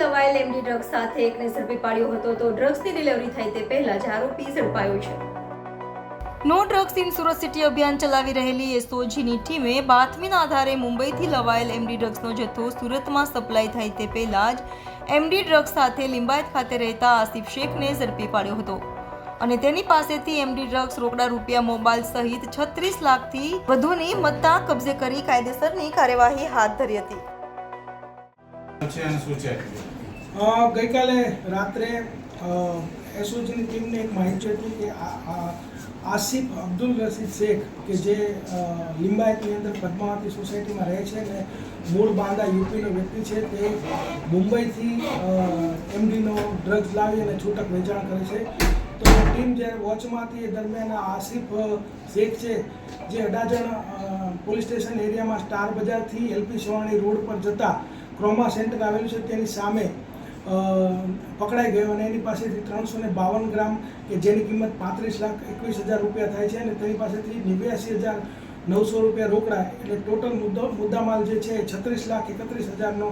લવાયેલ MD drugs સાથે એકને ઝડપી પાડ્યો હતો. તો ડ્રગ્સની ડિલિવરી થાય તે પહેલા જ આરોપી ઝડપાયો છે. No drugs in Surat city અભિયાન ચલાવી રહેલી એસઓજીની ટીમે બાતમીના આધારે મુંબઈથી લવાયેલ એમડી ડ્રગ્સનો જથ્થો સુરતમાં સપ્લાય થાય તે પહેલા જ એમડી ડ્રગ્સ સાથે લિંબાયત ખાતે રહેતા આસિફ શેખને ઝડપી પાડ્યો હતો. અને તેની પાસેથી એમડી ડ્રગ્સ રોકડા રૂપિયા મોબાઈલ સહિત છત્રીસ લાખથી વધુની મત્તા કબજે કરી કાયદેસરની કાર્યવાહી હાથ ધરી હતી. ગઈકાલે રાત્રે એસઓજીની ટીમને એક માહિતી હતી કે આસિફ અબ્દુલ રશીદ શેખ, કે જે લિંબાયતની અંદર પદ્માવતી સોસાયટીમાં રહે છે અને મૂળ બાંદા યુપીનો વ્યક્તિ છે, તે મુંબઈથી એમડીનો ડ્રગ્સ લાવી અને છૂટક વેચાણ કરે છે. તો ટીમ જ્યારે વોચમાં હતી એ દરમિયાન આસિફ શેખ છે, જે અડાજણ પોલીસ સ્ટેશન એરિયામાં સ્ટાર બજારથી એલપી સવાણી રોડ પર જતા ક્રોમા સેન્ટર આવેલું છે, તેની સામે પકડાઈ ગયો અને એની પાસેથી ત્રણસો ને બાવન ગ્રામ કે જેની કિંમત પાંત્રીસ લાખ એકવીસ હજાર રૂપિયા થાય છે અને તેની પાસેથી નેવ્યાસી હજાર નવસો રૂપિયા રોકડા, એટલે ટોટલ મુદ્દો, મુદ્દામાલ જે છે છત્રીસ લાખ એકત્રીસ હજારનો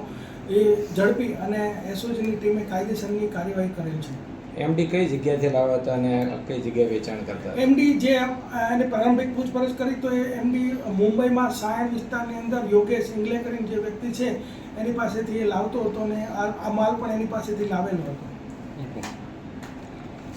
એ ઝડપી અને એસઓજીની ટીમે કાયદેસરની કાર્યવાહી કરેલ છે. એમડી કઈ જગ્યાથી લાવ્યા હતા અને કઈ જગ્યાએ વેચાણ કરતા એમડી જે એને પ્રારંભિક પૂછપરછ કરી તો એ એમડી મુંબઈમાં સાયણ વિસ્તારની અંદર યોગેશ ઇંગ્લે કરીને જે વ્યક્તિ છે એની પાસેથી એ લાવતો હતો અને આ આ માલ પણ એની પાસેથી લાવેલો હતો.